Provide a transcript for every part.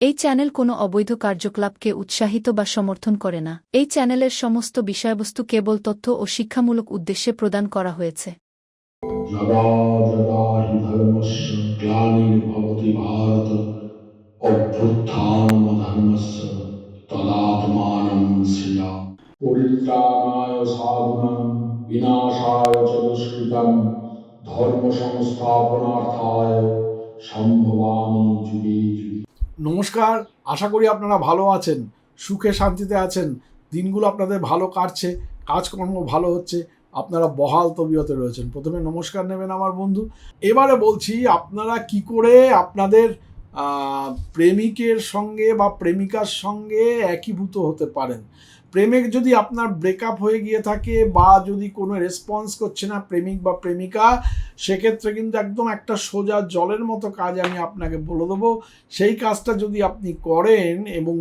এই চ্যানেল কোনো অবৈধ কার্যকলাপকে উৎসাহিত বা সমর্থন করে না। এই চ্যানেলের সমস্ত বিষয়বস্তু কেবল তথ্য ও শিক্ষামূলক উদ্দেশ্যে প্রদান করা হয়েছে। ধর্ম সংস্থাপনার্থায় সম্ভবামী যুগে যুগে। নমস্কার, আশা করি আপনারা ভালো আছেন, সুখে শান্তিতে আছেন, দিনগুলো আপনাদের ভালো কাটছে, কাজকর্ম ভালো হচ্ছে, আপনারা বহাল তবিয়তে রয়েছেন। প্রথমে নমস্কার নেবেন আমার বন্ধু। এবারে বলছি, আপনারা কি করে আপনাদের প্রেমিকের সঙ্গে বা প্রেমিকার সঙ্গে একীভূত হতে পারেন। প্রেমিক যদি আপনার ব্রেকআপ হয়ে গিয়ে থাকে বা যদি কোনো রেসপন্স করছে না প্রেমিক বা প্রেমিকা, সেক্ষেত্রে কিন্তু একদম একটা সোজা জলের মতো কাজ আমি আপনাকে বলে দেবো। সেই কাজটা যদি আপনি করেন এবং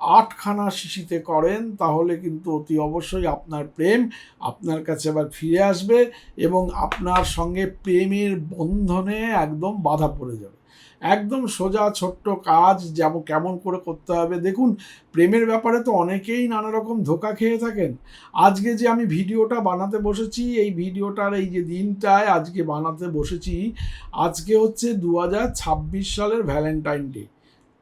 আটখানা শিশিতে করেন, তাহলে কিন্তু অতি অবশ্যই আপনার প্রেম আপনার কাছে আবার ফিরে আসবে এবং আপনার সঙ্গে প্রেমের বন্ধনে একদম বাধা পড়ে যাবে। একদম সোজা ছোট্ট কাজ যেমন কেমন করে করতে হবে। দেখুন, প্রেমের ব্যাপারে তো অনেকেই নানা রকম ধোকা খেয়ে থাকেন। আজকে যে আমি ভিডিওটা বানাতে বসেছি, এই ভিডিওটার এই যে দিনটায় আজকে বানাতে বসেছি, আজকে হচ্ছে দু হাজার ছাব্বিশ সালের ভ্যালেন্টাইন ডে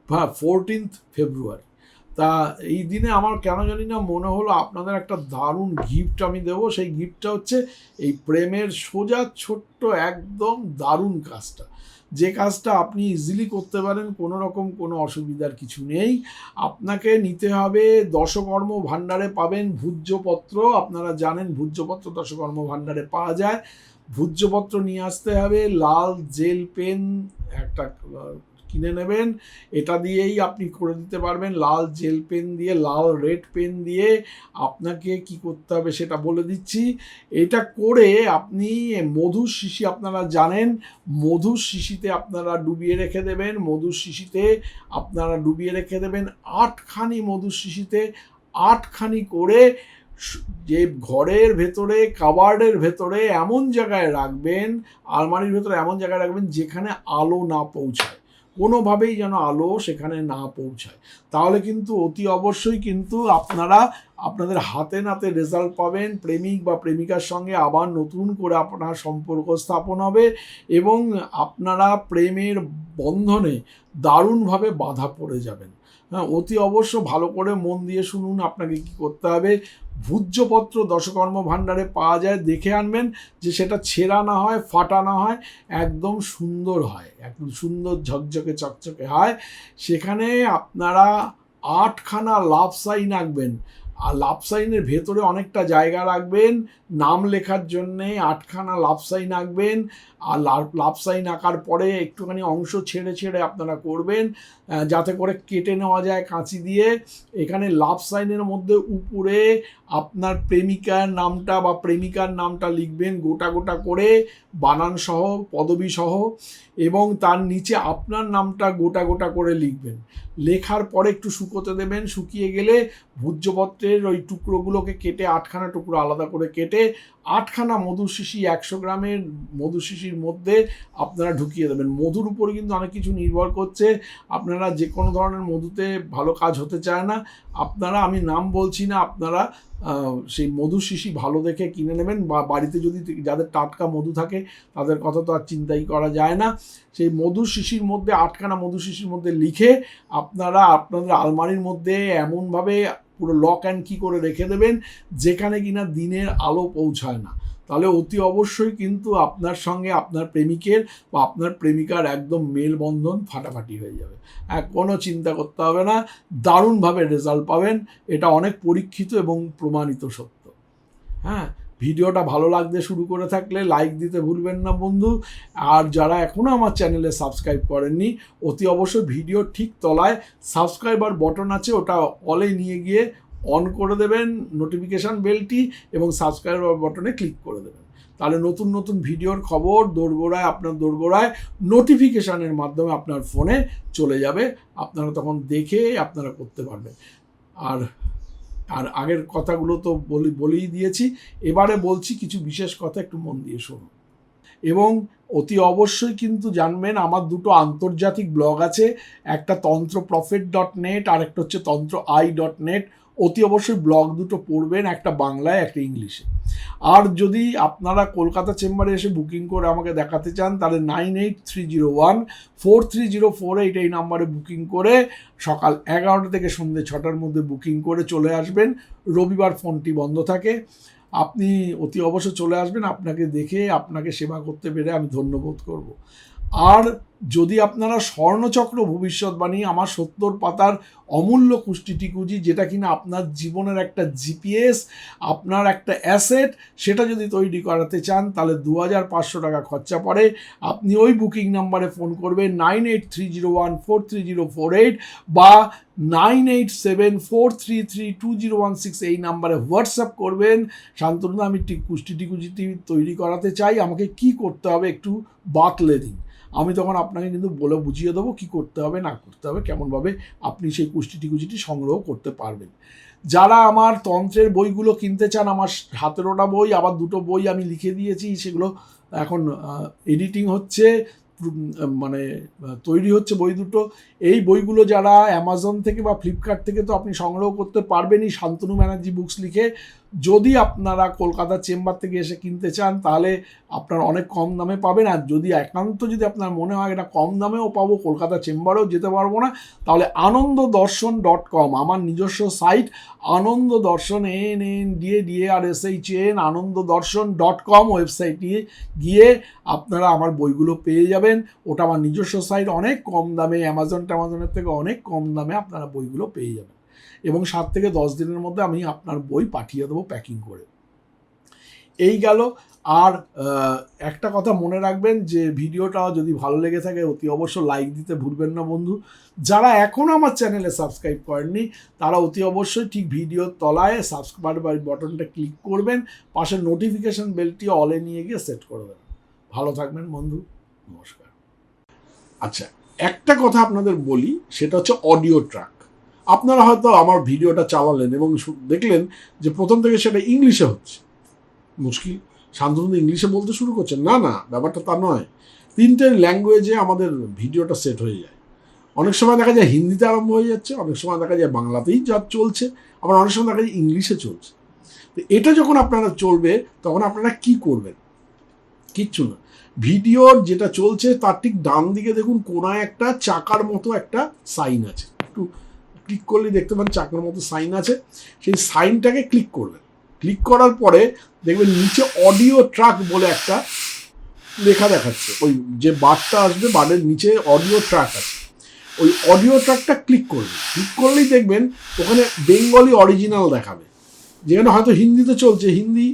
বা ফোরটিন্থ ফেব্রুয়ারি তা এই দিনে আমার কেন জানি না মনে হলো আপনাদের একটা দারুণ গিফট আমি দেবো। সেই গিফটটা হচ্ছে এই প্রেমের সোজা ছোট্ট একদম দারুণ কাজটা। যে কাজটা আপনি ইজিলি করতে পারেন, কোনো রকম কোনো অসুবিধার কিছু নেই। আপনাকে নিতে হবে দশকর্ম ভাণ্ডারে পাবেন ভূজ্যপত্র। আপনারা জানেন ভূজ্যপত্র দশকর্ম ভাণ্ডারে পাওয়া যায়। ভূজ্যপত্র নিয়ে আসতে হবে, লাল জেল পেন, একটা কিনে নেবেন। এটা দিয়েই আপনি করে দিতে পারবেন। লাল জেল পেন দিয়ে, লাল রেড পেন দিয়ে আপনাকে কি করতে হবে সেটা বলে দিচ্ছি। এটা করে আপনি মধুর শিশি আপনারা জানেন, মধুর শিশিতে আপনারা ডুবিয়ে রেখে দেবেন, মধুর শিশিতে আপনারা ডুবিয়ে রেখে দেবেন। আটখানি মধুর শিশিতে আটখানি করে যে ঘরের ভেতরে, কাবার্ডের ভেতরে এমন জায়গায় রাখবেন, আলমারির ভেতরে এমন জায়গায় রাখবেন যেখানে আলো না পৌঁছায়। কোনোভাবেই যেন আলো সেখানে না পৌঁছায়। তাহলে কিন্তু অতি অবশ্যই কিন্তু আপনারা আপনাদের হাতে নাতে রেজাল্ট পাবেন। প্রেমিক বা প্রেমিকার সঙ্গে আবার নতুন করে আপনার সম্পর্ক স্থাপন হবে এবং আপনারা প্রেমের বন্ধনে দারুণভাবে বাধা পড়ে যাবেন। হ্যাঁ অতি অবশ্য ভালো করে মন দিয়ে শুনুন আপনাকে কি করতে হবে। ভূজ্যপত্র দশকর্ম ভাণ্ডারে পাওয়া যায়, দেখে আনবেন যে সেটা ছেঁড়া না হয়, ফাটা না হয়, একদম সুন্দর হয়, একদম সুন্দর ঝকঝকে চকচকে হয়। সেখানে আপনারা আটখানা লাভ সাইন আঁকবেন। আর লাভ সাইনের ভেতরে অনেকটা জায়গা রাখবেন, নাম লেখার জন্যে আটখানা লাভ সাইন আঁকবেন, আর লাভ সাইন আঁকার পরে একটুখানি অংশ ছেড়ে ছেড়ে আপনারা করবেন যাতে করে কেটে নেওয়া যায় কাঁচি দিয়ে। এখানে লাভ সাইনের মধ্যে উপরে আপনার প্রেমিকার নামটা বা প্রেমিকার নামটা লিখবেন গোটা গোটা করে, বানান সহ, পদবী সহ, এবং তার নিচে আপনার নামটা গোটা গোটা করে লিখবেন। লেখার পরে একটু শুকোতে দেবেন, শুকিয়ে গেলে ভূজ্যপত্রের ওই টুকরোগুলোকে কেটে আটখানা টুকরো আলাদা করে কেটে আটখানা মধুর শিশি একশো গ্রামের মধুর শিশির মধ্যে আপনারা ঢুকিয়ে দেবেন। মধুর উপরে কিন্তু অনেক কিছু নির্ভর করছে। আপনারা যে কোনো ধরনের মধুতে ভালো কাজ হতে চায় না। আপনারা, আমি নাম বলছি না, আপনারা সেই মধু শিশি ভালো দেখে কিনে নেবেন বা বাড়িতে যদি যাদের টাটকা মধু থাকে, তাদের কথা তো আর চিন্তাই করা যায় না। সেই মধু শিশির মধ্যে, আটখানা মধু শিশির মধ্যে লিখে আপনারা আপনাদের আলমারির মধ্যে এমনভাবে পুরো লক অ্যান্ড কি করে রেখে দেবেন, যেখানে কিনা দিনের আলো পৌঁছায় না। তাহলে অতি অবশ্যই কিন্তু আপনার সঙ্গে আপনার প্রেমিকের বা আপনার প্রেমিকার একদম মেলবন্ধন ফাটাফাটি হয়ে যাবে। এক কোনো চিন্তা করতে হবে না, দারুণভাবে রেজাল্ট পাবেন, এটা অনেক পরীক্ষিত এবং প্রমাণিত সত্য। হ্যাঁ ভিডিওটা ভালো লাগতে শুরু করে থাকলে লাইক দিতে ভুলবেন না বন্ধু। আর যারা এখনও আমার চ্যানেলে সাবস্ক্রাইব করেননি, অতি অবশ্যই ভিডিও ঠিক তলায় সাবস্ক্রাইবার বটন আছে, ওটা অলে নিয়ে গিয়ে অন করে দেবেন নোটিফিকেশান বেলটি এবং সাবস্ক্রাইবার বটনে ক্লিক করে দেবেন। তাহলে নতুন নতুন ভিডিওর খবর দোরগোড়ায়, আপনার দোরগোড়ায় নোটিফিকেশানের মাধ্যমে আপনার ফোনে চলে যাবে। আপনারা তখন দেখে আপনারা করতে পারবেন। আর আর আগের কথাগুলো তো বলি, বলেই দিয়েছি। এবারে বলছি কিছু বিশেষ কথা একটু মন দিয়ে শোনো। এবং অতি অবশ্যই কিন্তু জানবেন আমার দুটো আন্তর্জাতিক ব্লগ আছে। একটা তন্ত্র প্রফিট ডট নেট আর একটা হচ্ছে তন্ত্র আই ডট নেট। অতি অবশ্যই ব্লগ দুটো পড়বেন, একটা বাংলায়, একটা ইংলিশে। আর যদি আপনারা কলকাতা চেম্বারে এসে বুকিং করে আমাকে দেখাতে চান, তাহলে nine eight three zero one four three zero four eight এই নাম্বারে বুকিং করে সকাল এগারোটা থেকে সন্ধ্যে ছটার মধ্যে বুকিং করে চলে আসবেন। রবিবার ফোনটি বন্ধ থাকে। আপনি অতি অবশ্য চলে আসবেন, আপনাকে দেখে আপনাকে সেবা করতে পেরে আমি ধন্যবোধ করব। আর যদি আপনারা স্বর্ণচক্র ভবিষ্যৎবাণী আমার সত্তর পাতার অমূল্য কুষ্টিটিকুজি যেটা কিনা আপনার জীবনের একটা জিপিএস, আপনার একটা অ্যাসেট, সেটা যদি তৈরি করাতে চান, তাহলে দু হাজার পাঁচশো টাকা খরচা পড়ে। আপনি ওই বুকিং নাম্বারে ফোন করবেন nine eight three zero one four three zero four eight বা nine eight seven four three three two zero one six এই নাম্বারে হোয়াটসঅ্যাপ করবেন। শান্তনু আমি কুষ্টি টিকুজিটি তৈরি করাতে চাই। আমাকে কি করতে হবে একটু বাতলে দিন। আমি তখন আপনাকে কিন্তু বলে বুঝিয়ে দেবো কি করতে হবে, না করতে হবে, কেমনভাবে আপনি সেই কুষ্টিটি কুচিটি সংগ্রহ করতে পারবেন। যারা আমার তন্ত্রের বইগুলো কিনতে চান, আমার সাতেরোটা বই, আবার দুটো বই আমি লিখে দিয়েছি, সেগুলো এখন এডিটিং হচ্ছে। মানে তৈরি হচ্ছে বই দুটো। এই বইগুলো যারা অ্যামাজন থেকে বা ফ্লিপকার্ট থেকে তো আপনি সংগ্রহ করতে পারবেনই শান্তনু ব্যানার্জি বুকস লিখে। যদি আপনারা কলকাতা চেম্বার থেকে এসে কিনতে চান, তাহলে আপনার অনেক কম দামে পাবেন। আর যদি একান্ত যদি আপনার মনে হয় এটা কম দামেও পাবো কলকাতা চেম্বারেও যেতে পারব না, তাহলে আনন্দ দর্শন ডট কম আমার নিজস্ব site Anand Darshan N N D A D A R S H N Anand Darshan dot com ওয়েবসাইটে গিয়ে আপনারা আমার বইগুলো পেয়ে যাবেন। ওটা আমার নিজস্ব সাইট অনেক কম দামে অ্যামাজন ট্যামাজনের থেকে অনেক কম দামে আপনারা বইগুলো পেয়ে যাবেন। এবং সাত থেকে দশ দিনের মধ্যে আমি আপনার বই পাঠিয়ে দেবো প্যাকিং করে। এই গেল। আর একটা কথা মনে রাখবেন যে ভিডিওটা যদি ভালো লেগে থাকে, অতি অবশ্য লাইক দিতে ভুলবেন না বন্ধু। যারা এখনও আমার চ্যানেলে সাবস্ক্রাইব করেননি, তারা অতি অবশ্যই ঠিক ভিডিওর তলায় সাবস্ক্রাইব বাটনটা ক্লিক করবেন। পাশে নোটিফিকেশন বেলটি অলে নিয়ে গিয়ে সেট করে দেবেন। ভালো থাকবেন বন্ধু। নমস্কার। আচ্ছা একটা কথা আপনাদের বলি, সেটা হচ্ছে অডিও ট্র্যাক আপনারা হয়তো আমার ভিডিওটা চালালেন এবং দেখলেন যে প্রথম থেকে সেটা ইংলিশে হচ্ছে। মুশকিল। শান্তনু ইংলিশে বলতে শুরু করছেন। না না, ব্যাপারটা তা নয়। তিনটে ল্যাঙ্গুয়েজে আমাদের ভিডিওটা সেট হয়ে যায়। অনেক সময় দেখা যায় হিন্দিতে আরম্ভ হয়ে যাচ্ছে, অনেক সময় দেখা যায় বাংলাতেই যা চলছে, আবার অনেক সময় দেখা যায় ইংলিশে চলছে। তো এটা যখন আপনারা চলবে, তখন আপনারা কি করবেন? কিচ্ছু না। ভিডিওর যেটা চলছে, তার ঠিক ডান দিকে দেখুন, কোনায় একটা চাকার মতো একটা সাইন আছে। একটু ক্লিক করলে দেখতে পান, চাকার মতো সাইন আছে। সেই সাইনটাকে ক্লিক করবেন ক্লিক করার পরে দেখবেন, নিচে অডিও ট্রাক বলে একটা লেখা দেখাচ্ছে। ওই যে বারটা আসবে, বারের নিচে অডিও ট্রাক আছে। ওই অডিও ট্র্যাকটা ক্লিক করবেন ক্লিক করলেই দেখবেন, ওখানে বেঙ্গলি অরিজিনাল দেখাবে। যেখানে হয়তো হিন্দিতে চলছে, হিন্দি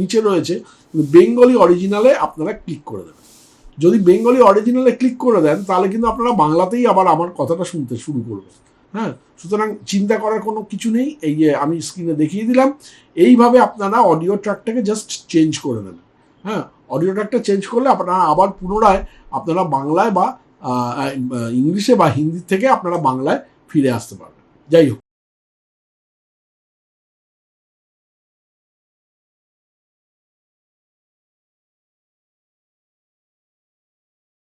নিচে রয়েছে। বেঙ্গলি অরিজিনালে আপনারা ক্লিক করে দেবেন। যদি বেঙ্গলি অরিজিনালে ক্লিক করে দেন, তাহলে কিন্তু আপনারা বাংলাতেই আবার আমার কথাটা শুনতে শুরু করবেন। হ্যাঁ? সুতরাং চিন্তা করার কোনো কিছু নেই। এই যে আমি স্ক্রিনে দেখিয়ে দিলাম, এইভাবে আপনারা অডিও ট্র্যাকটাকে জাস্ট চেঞ্জ করে নেবেন। হ্যাঁ? অডিও ট্র্যাকটা চেঞ্জ করলে আপনারা আবার পুনরায় আপনারা বাংলায় বা ইংলিশে বা হিন্দি থেকে আপনারা বাংলায় ফিরে আসতে পারবেন। যাই হোক।